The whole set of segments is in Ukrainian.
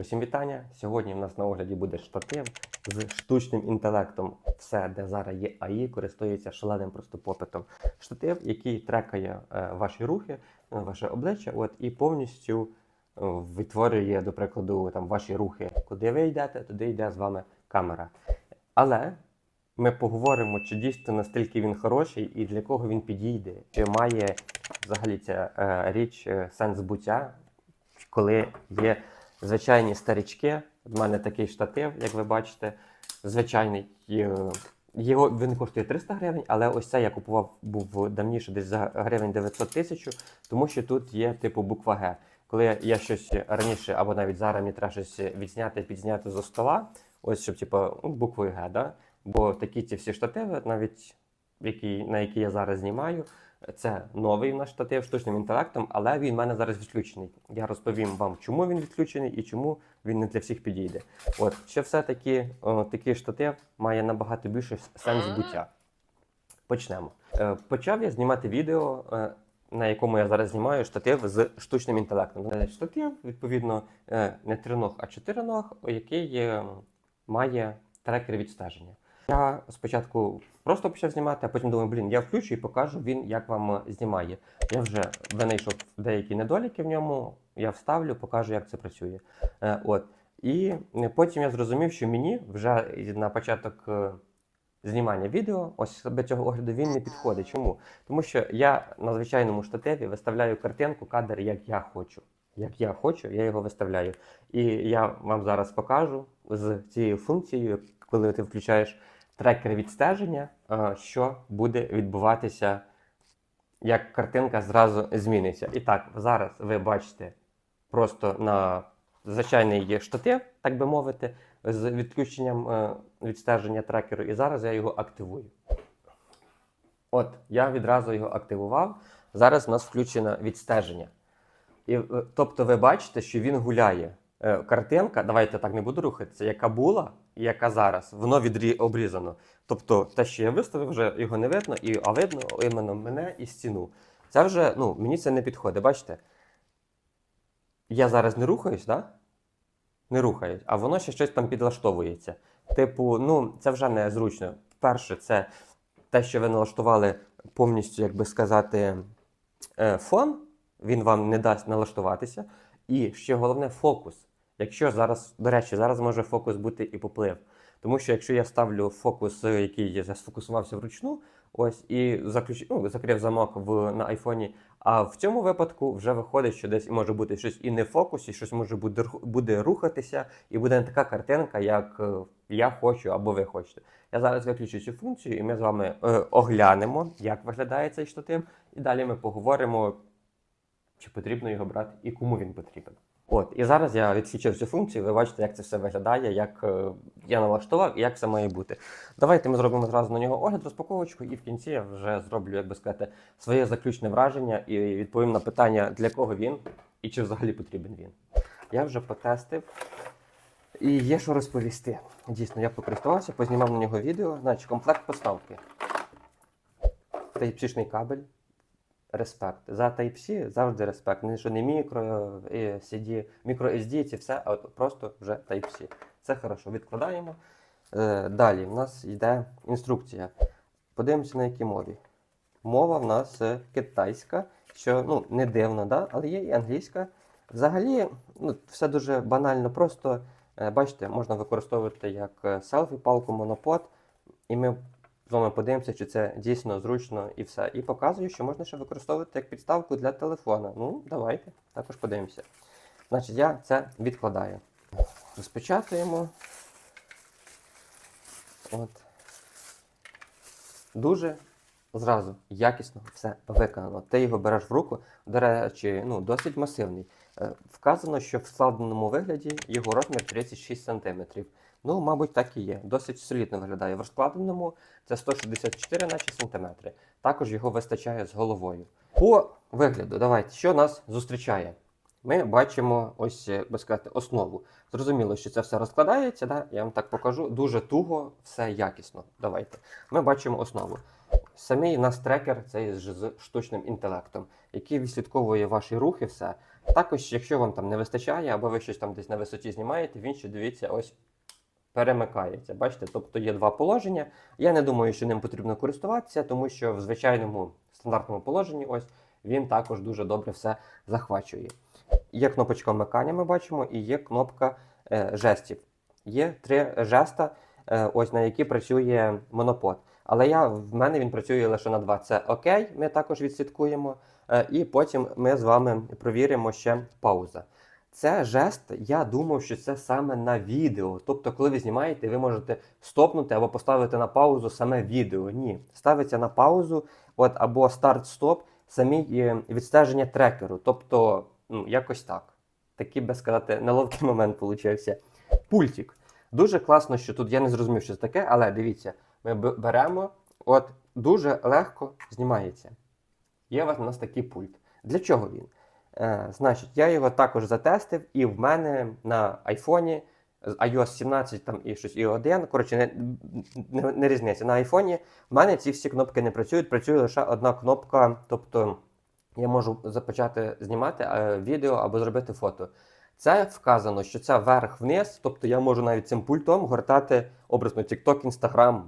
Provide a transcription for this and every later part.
Усім вітання! Сьогодні в нас на огляді буде штатив з штучним інтелектом. Все, де зараз є АІ, користується шаленим просто попитом. Штатив, який трекає е, ваші рухи, е, ваше обличчя, от і повністю е, відтворює, до прикладу, там ваші рухи. Куди ви йдете, туди йде з вами камера. Але ми поговоримо, чи дійсно настільки він хороший і для кого він підійде, чи має взагалі ця річ сенс буття, коли є звичайні старічки. У мене такий штатив, як ви бачите, звичайний. е, Його він коштує 300 гривень, але ось це я купував був давніше, десь за гривень 900 тисяч, тому що тут є типу буква Г. Коли я щось раніше або навіть зараз мені треба щось відзняти, підзняти зі стола, ось щоб типу, ну, буквою Г, да? бо такі ці всі штативи, навіть які, на які я зараз знімаю, це новий наш штатив штучним інтелектом, але він в мене зараз відключений. Я розповім вам, чому він відключений і чому він не для всіх підійде. От, що все-таки такий штатив має набагато більше сенс буття. Почнемо. Е, почав я знімати відео, е, на якому я зараз знімаю штатив з штучним інтелектом. Е, Штатив, відповідно, е, не триног, а чотириног, який е, має трекер відстеження. Я спочатку просто почав знімати, а потім думаю, блін, я включу і покажу він, як вам е, знімає. Я вже винайшов деякі недоліки в ньому, я вставлю, покажу, як це працює. Е, от. І е, потім я зрозумів, що мені вже на початок знімання відео, ось до цього огляду він не підходить. Чому? Тому що я на звичайному штативі виставляю картинку, кадр, як я хочу. Як я хочу, я його виставляю. І я вам зараз покажу з цією функцією, коли ти включаєш трекер відстеження, е, що буде відбуватися, як картинка зразу зміниться. І так, зараз ви бачите просто на звичайний штатив, так би мовити, з відключенням е, відстеження трекеру, і зараз я його активую. От, я відразу його активував. Зараз у нас включено відстеження. І, е, тобто ви бачите, що він гуляє. Е, Картинка, давайте так не буду рухатися, яка була і яка зараз, воно відрі... обрізано. Тобто те, що я виставив, вже його не видно, і, а видно іменно мене і стіну. Це вже, ну, мені це не підходить. Бачите? Я зараз не рухаюсь? Да? Не рухаюсь, а воно ще щось там підлаштовується. Типу, ну, це вже не зручно. Перше, це те, що ви налаштували повністю, як би сказати, е, фон, він вам не дасть налаштуватися. І ще головне фокус. Якщо зараз, до речі, зараз може фокус бути і поплив. Тому що якщо я ставлю фокус, е, який я сфокусувався вручну, ось і заключ... ну, закрив замок в, на айфоні. А в цьому випадку вже виходить, що десь може бути щось і не в фокусі, щось може буде, буде рухатися, і буде не така картинка, як е, я хочу або ви хочете. Я зараз виключу цю функцію, і ми з вами е, оглянемо, як виглядає цей штатив, і далі ми поговоримо, чи потрібно його брати і кому він потрібен. От, і зараз я відключив цю функцію, ви бачите, як це все виглядає, як е, я налаштував і як це має бути. Давайте ми зробимо зразу на нього огляд, розпаковочку, і в кінці я вже зроблю, як би сказати, своє заключне враження і відповім на питання, для кого він і чи взагалі потрібен він. Я вже потестив. І є що розповісти. Дійсно, я покористувався, познімав на нього відео. Значить, комплект поставки. Type-C-шний кабель. Респект. За Type-C завжди респект. Не що не мікро, е, CD, мікро SD, це все, а от просто вже Type-C. Це хорошо. Відкладаємо. Е, далі в нас йде інструкція. Подивимося на якій мові. Мова в нас е, китайська, що ну, не дивно, да? але є і англійська. Взагалі, ну, все дуже банально, просто бачите, можна використовувати як е, селфі, палку, монопод, і ми з вами подивимося, чи це дійсно зручно і все. І показую, що можна ще використовувати як підставку для телефона. Ну, давайте також подивимося. Значить, я це відкладаю. Розпечатуємо. От. Дуже зразу якісно все виконано. Ти його береш в руку, до речі, ну, досить масивний. Е, Вказано, що в складеному вигляді його розмір 36 см. Ну, мабуть, так і є. Досить солідно виглядає. В розкладеному це 164 наче сантиметри. Також його вистачає з головою. По вигляду, давайте, що нас зустрічає? Ми бачимо ось, е, би сказати, основу. Зрозуміло, що це все розкладається, да? я вам так покажу. Дуже туго, все якісно. Давайте. Ми бачимо основу. Самий нас трекер це з штучним інтелектом, який відслідковує ваші рухи, все. Також, якщо вам там не вистачає, або ви щось там десь на висоті знімаєте, він ще дивіться, ось перемикається. Бачите, тобто є два положення. Я не думаю, що ним потрібно користуватися, тому що в звичайному стандартному положенні ось він також дуже добре все захвачує. Є кнопочка вмикання, ми бачимо, і є кнопка е, жестів. Є три жеста, е, ось на які працює монопод. Але я, в мене він працює лише на два. Це окей, ми також відслідкуємо. Е, і потім ми з вами провіримо ще пауза. Це жест, я думав, що це саме на відео. Тобто, коли ви знімаєте, ви можете стопнути або поставити на паузу саме відео. Ні, ставиться на паузу, от або старт-стоп, самі е, відстеження трекеру. Тобто, ну, якось так. Такий, би сказати, неловкий момент получився. Пультик. Дуже класно, що тут я не зрозумів, що це таке, але дивіться, ми беремо, от дуже легко знімається. Є у нас такий пульт. Для чого він? Е, значить, я його також затестив, і в мене на айфоні з iOS 17 там і щось і 1, коротше, не, не, не різниця. На айфоні в мене ці всі кнопки не працюють, працює лише одна кнопка, тобто я можу започати знімати е, відео або зробити фото. Це вказано, що це вверх-вниз, тобто я можу навіть цим пультом гортати образно TikTok, Instagram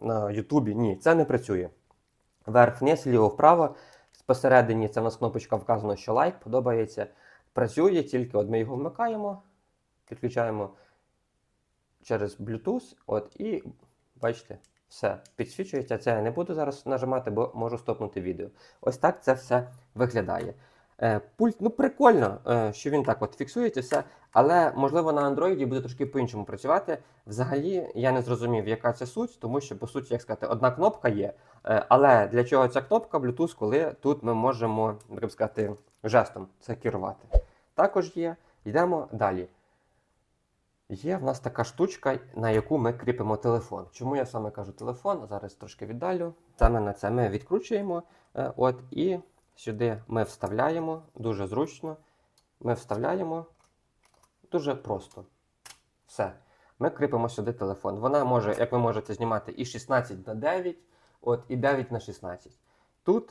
на Ютубі. Ні, це не працює. Вверх-вниз, ліво-вправо. Посередині це в нас кнопочка вказано, що лайк подобається. Працює, тільки от ми його вмикаємо, підключаємо через Bluetooth. От, і бачите, все підсвічується. Це я не буду зараз нажимати, бо можу стопнути відео. Ось так це все виглядає. Е, пульт, ну прикольно, е, що він так от фіксується все, але можливо на Android буде трошки по-іншому працювати. Взагалі я не зрозумів, яка це суть, тому що по суті, як сказати, одна кнопка є. Е, але для чого ця кнопка Bluetooth, коли тут ми можемо, би сказати, жестом це керувати. Також є. Йдемо далі. Є в нас така штучка, на яку ми кріпимо телефон. Чому я саме кажу телефон? Зараз трошки віддалю. Саме на це ми відкручуємо. От, і сюди ми вставляємо дуже зручно. Ми вставляємо дуже просто. Все. Ми кріпимо сюди телефон. Вона може, як ви можете знімати, і 16 на 9, от, і 9 на 16. Тут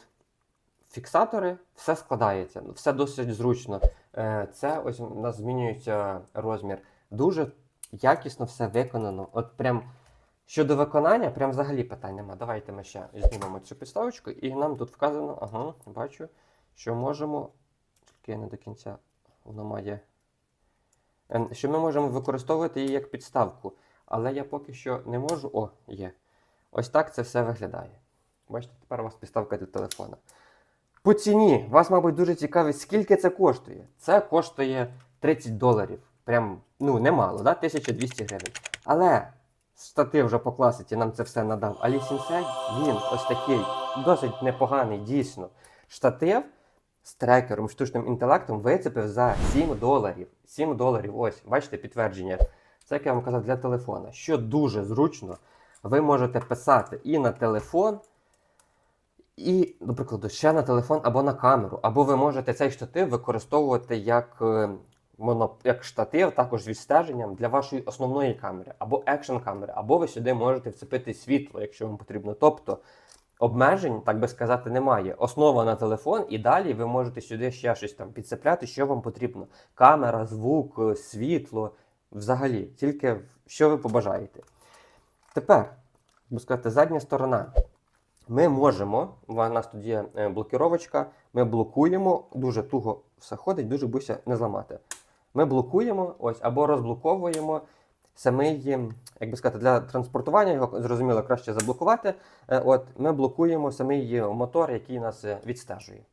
фіксатори, все складається, все досить зручно. Е, Це ось у нас змінюється розмір. Дуже якісно все виконано. От прям щодо виконання, прям взагалі питань нема. Давайте ми ще знімемо цю підставочку, і нам тут вказано, ага, бачу, що можемо. Тільки я не до кінця воно має. Е, Що ми можемо використовувати її як підставку. Але я поки що не можу. О, є. Ось так це все виглядає. Бачите, тепер у вас підставка для телефона. По ціні вас, мабуть, дуже цікавить, скільки це коштує. Це коштує 30 доларів. Прям, ну, немало, да? 1200 гривень. Але штатив вже по класиці нам це все надав. Ali Sensei, він ось такий, досить непоганий, дійсно. Штатив з трекером, штучним інтелектом вицепив за 7 доларів. 7 доларів, ось, бачите, підтвердження. Це, як я вам казав, для телефона. Що дуже зручно, ви можете писати і на телефон, і, до прикладу, ще на телефон або на камеру. Або ви можете цей штатив використовувати як, е, моно, як штатив, також з відстеженням для вашої основної камери, або екшн камери, або ви сюди можете вцепити світло, якщо вам потрібно. Тобто обмежень, так би сказати, немає. Основа на телефон, і далі ви можете сюди ще щось там підцепляти, що вам потрібно. Камера, звук, е, світло, взагалі, тільки що ви побажаєте. Тепер, би сказати, задня сторона. Ми можемо, у нас тут є е, блокіровочка, ми блокуємо, дуже туго все ходить, дуже боюся не зламати. Ми блокуємо ось, або розблоковуємо самий, як би сказати, для транспортування його зрозуміло краще заблокувати. Е, От, ми блокуємо самий мотор, який нас е, відстежує.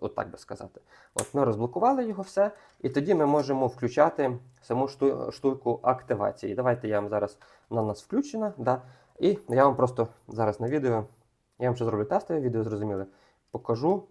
От так би сказати. От ми розблокували його все, і тоді ми можемо включати саму штуку активації. Давайте я вам зараз вона у нас включена. Да, і я вам просто зараз на відео. Я вам ще зроблю тестове відео, зрозуміли. Покажу.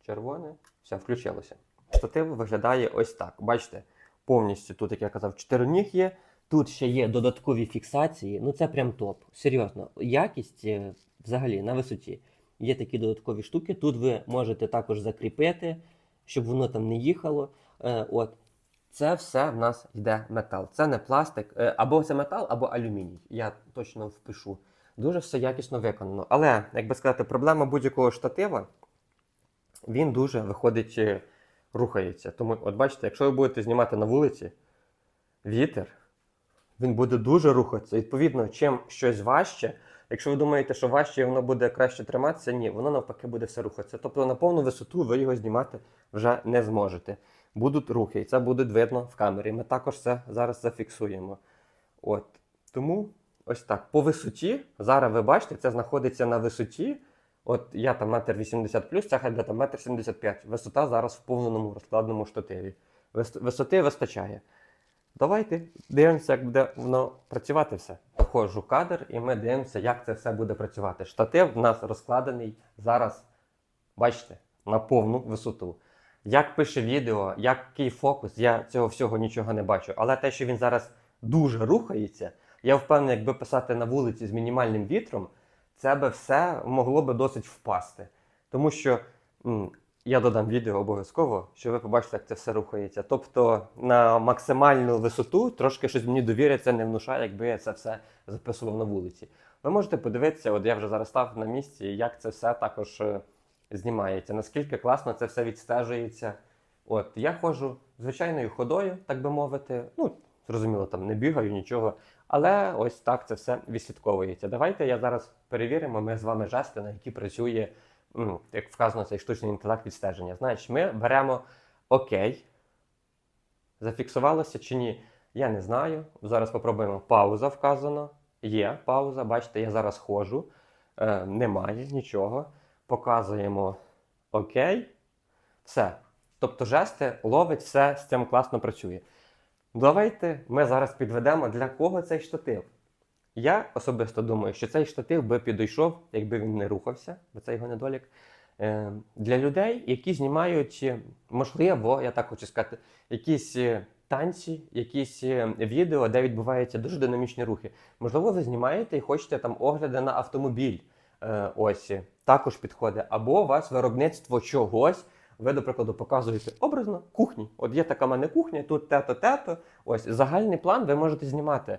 Червоне. Все, включилося. Штатив виглядає ось так. Бачите, повністю тут, як я казав, 4 ніг є. Тут ще є додаткові фіксації. Ну це прям топ. Серйозно. Якість е, взагалі на висоті. Є такі додаткові штуки. Тут ви можете також закріпити, щоб воно там не їхало. Е, от. Це все в нас йде метал. Це не пластик, е, або це метал, або алюміній. Я точно впишу. Дуже все якісно виконано. Але, як би сказати, проблема будь-якого штатива, він дуже виходить, е, рухається. Тому, от бачите, якщо ви будете знімати на вулиці, вітер, він буде дуже рухатися. Відповідно, чим щось важче, якщо ви думаєте, що важче воно буде краще триматися, ні, воно навпаки буде все рухатися. Тобто на повну висоту ви його знімати вже не зможете. Будуть рухи, і це буде видно в камері. Ми також це зараз зафіксуємо. От. Тому ось так. По висоті, зараз ви бачите, це знаходиться на висоті. От я там метр 80 плюс, ця хай там метр 75. Висота зараз в повному розкладному штативі. Висоти вистачає. Давайте дивимося, як буде воно працювати все. Входжу кадр, і ми дивимося, як це все буде працювати. Штатив в нас розкладений зараз, бачите, на повну висоту. Як пише відео, який фокус, я цього всього нічого не бачу. Але те, що він зараз дуже рухається, я впевнений, якби писати на вулиці з мінімальним вітром, це би все могло би досить впасти. Тому що я додам відео обов'язково, що ви побачите, як це все рухається. Тобто на максимальну висоту трошки щось мені довіри це не внушає, якби я це все записував на вулиці. Ви можете подивитися, от я вже зараз став на місці, як це все також е, знімається, наскільки класно це все відстежується. От я ходжу звичайною ходою, так би мовити. Ну, зрозуміло, там не бігаю нічого. Але ось так це все відслідковується. Давайте я зараз перевіримо. Ми з вами жести, на які працює, ну, як вказано, цей штучний інтелект відстеження. Значить, ми беремо окей. Зафіксувалося чи ні? Я не знаю. Зараз попробуємо. Пауза вказано. Є пауза. Бачите, я зараз ходжу. Е, немає нічого. Показуємо окей. Все. Тобто жести ловить все з цим класно працює. Давайте ми зараз підведемо, для кого цей штатив. Я особисто думаю, що цей штатив би підійшов, якби він не рухався, бо це його недолік. е, Для людей, які знімають, е, можливо, я так хочу сказати, якісь е, танці, якісь відео, де відбуваються дуже динамічні рухи. Можливо, ви знімаєте і хочете там огляди на автомобіль. Ось також підходить. Або у вас виробництво чогось. Ви, до прикладу, показуєте образно кухні. От є така мене кухня, тут тето, тето. Ось загальний план ви можете знімати.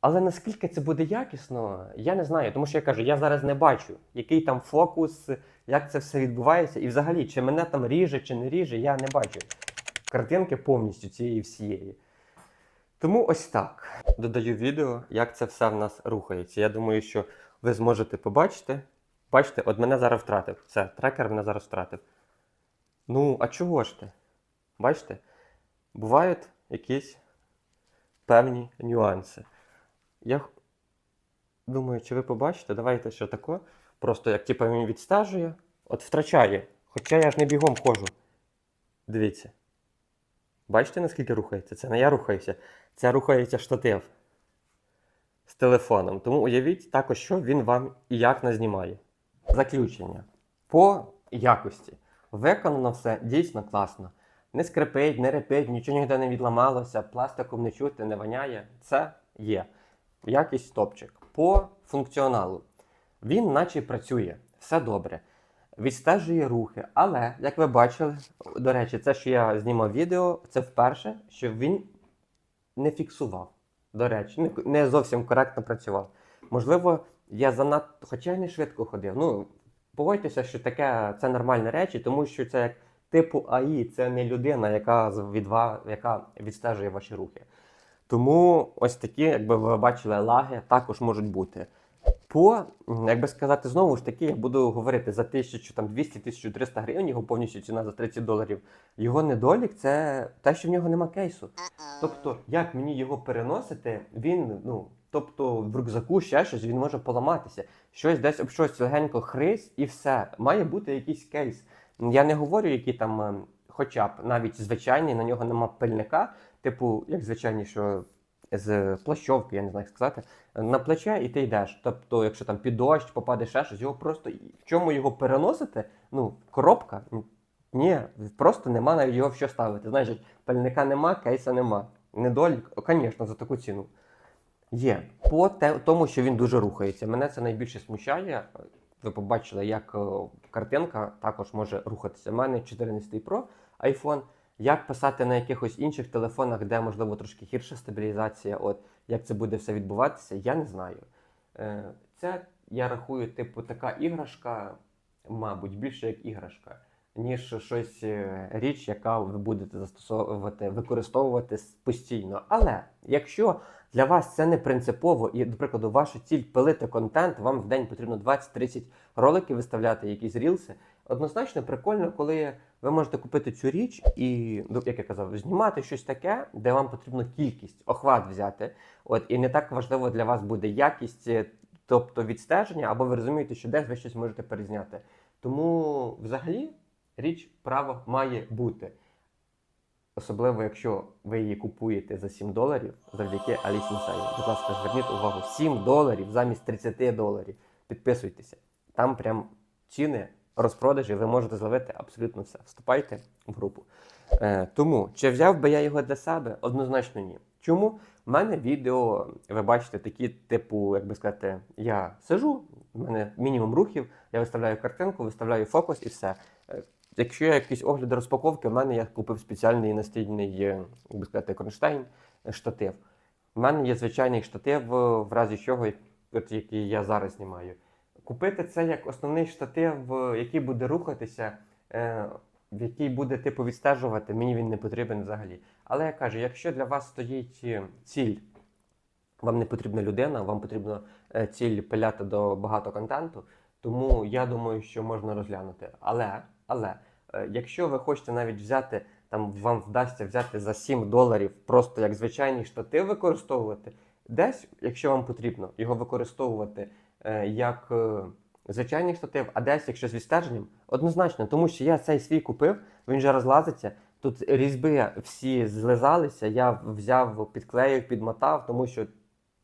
Але наскільки це буде якісно, я не знаю. Тому що я кажу, я зараз не бачу, який там фокус, як це все відбувається, і взагалі, чи мене там ріже, чи не ріже, я не бачу картинки повністю цієї всієї. Тому ось так. Додаю відео, як це все в нас рухається. Я думаю, що ви зможете побачити. Бачите, от мене зараз втратив. Все, трекер мене зараз втратив. Ну, а чого ж ти? Бачите? Бувають якісь певні нюанси. Я думаю, чи ви побачите, давайте ще тако. Просто як типу, він відстежує, от втрачає. Хоча я ж не бігом ходжу. Дивіться. Бачите, наскільки рухається? Це не я рухаюся, це рухається штатив з телефоном. Тому уявіть також, що він вам і як назнімає. Заключення. По якості. Виконано все дійсно класно. Не скрипить, не репить, нічого ніде не відламалося, пластиком не чути, не воняє. Це є. Якість топчик. По функціоналу. Він наче працює, все добре. Відстежує рухи. Але, як ви бачили, до речі, це, що я знімав відео, це вперше, що він не фіксував. До речі, не, зовсім коректно працював. Можливо, я занадто, хоча я не швидко ходив. Ну, погодьтеся, що таке це нормальні речі, тому що це як типу АІ, це не людина, яка від яка відстежує ваші рухи. Тому ось такі, якби ви бачили, лаги також можуть бути. По, як би сказати, знову ж таки, я буду говорити за 1200-1300 гривень, його повністю ціна за 30 доларів. Його недолік це те, що в нього нема кейсу. Тобто, як мені його переносити, він, ну, тобто в рюкзаку ще щось, він може поламатися. Щось десь об щось легенько хрись і все. Має бути якийсь кейс. Я не говорю, які там, ем, хоча б навіть звичайний, на нього нема пильника, типу, як звичайні, що з плащовки, я не знаю, як сказати, на плече і ти йдеш. Тобто, якщо там під дощ попаде ще щось, його просто в чому його переносити? Ну, коробка. Ні, просто нема навіть його в що ставити. Значить, пальника нема, кейса нема. Недолік, звісно, за таку ціну. Є. По тому, що він дуже рухається. Мене це найбільше смущає. Ви побачили, як е, картинка також може рухатися. У мене 14 Pro iPhone. Як писати на якихось інших телефонах, де можливо трошки гірша стабілізація, от як це буде все відбуватися, я не знаю. Е, Це я рахую, типу, така іграшка, мабуть, більше як іграшка, ніж щось е, річ, яка ви будете застосовувати, використовувати постійно. Але якщо для вас це не принципово, і, до прикладу, ваша ціль пилити контент, вам в день потрібно 20-30 роликів виставляти, якісь рілси. Однозначно прикольно, коли ви можете купити цю річ і, ну, як я казав, знімати щось таке, де вам потрібно кількість, охват взяти. От і не так важливо для вас буде якість, е, тобто відстеження, або ви розумієте, що десь ви щось можете перезняти. Тому, взагалі, річ право має бути. Особливо, якщо ви її купуєте за 7 доларів завдяки Alice Inside. Будь ласка, зверніть увагу, 7 доларів замість 30 доларів. Підписуйтеся. Там прям ціни розпродажі, ви можете зловити абсолютно все. Вступайте в групу. Е, тому, чи взяв би я його для себе? Однозначно ні. Чому? У мене відео, ви бачите, такі, типу, як би сказати, я сижу, в мене мінімум рухів, я виставляю картинку, виставляю фокус і все. Якщо є якісь огляди розпаковки, в мене я купив спеціальний настільний, е, як би сказати, кронштейн, е, штатив. У мене є звичайний штатив, е, в разі чого, от який я зараз знімаю. Купити це як основний штатив, який буде рухатися, в який буде типу відстежувати, мені він не потрібен взагалі. Але я кажу, якщо для вас стоїть ціль, вам не потрібна людина, вам потрібно е, ціль пиляти до багато контенту, тому я думаю, що можна розглянути. Але, але е, якщо ви хочете навіть взяти, там вам вдасться взяти за 7 доларів просто як звичайний штатив використовувати, десь, якщо вам потрібно його використовувати е, як е, звичайний штатив, а десь, якщо з відстеженням, однозначно, тому що я цей свій купив, він вже розлазиться. Тут різьби всі злизалися, я взяв, підклеїв, підмотав, тому що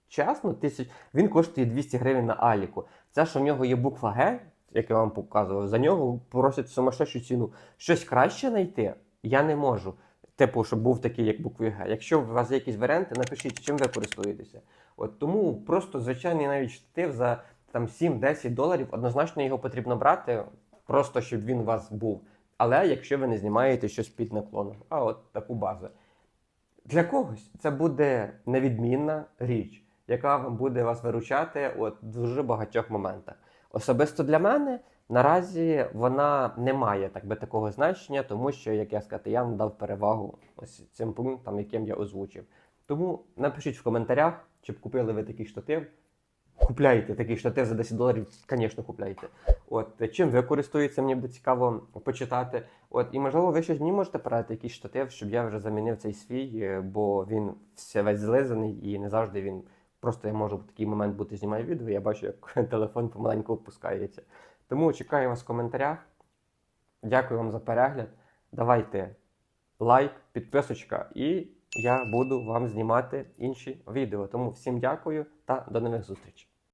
чесно, тисяч... він коштує 200 гривень на Аліку. Це, що в нього є буква Г, як я вам показував, за нього просять сумасшедшу ціну. Щось краще знайти я не можу. Типу, щоб був такий, як букви Г. Якщо у вас є якісь варіанти, напишіть, чим ви користуєтеся. От тому просто звичайний навіть штатив за там 7-10 доларів, однозначно його потрібно брати, просто щоб він у вас був. Але якщо ви не знімаєте щось під наклоном, а от таку базу. Для когось це буде невідмінна річ, яка вам буде вас виручати от в дуже багатьох моментах. Особисто для мене наразі вона не має так би такого значення, тому що, як я сказати, я надав перевагу ось цим пунктам, яким я озвучив. Тому напишіть в коментарях, чи б купили ви такий штатив. Купляйте такий штатив за 10 доларів, звісно, купляйте. От чим ви користуєтеся, мені буде цікаво почитати. От, і можливо, ви щось мені можете порадити якийсь штатив, щоб я вже замінив цей свій, е, бо він все весь злизаний і не завжди він. Просто я можу в такий момент бути знімаю відео, я бачу, як телефон помаленьку опускається. Тому чекаю вас в коментарях. Дякую вам за перегляд. Давайте лайк, підписочка, і я буду вам знімати інші відео. Тому всім дякую та до нових зустрічей.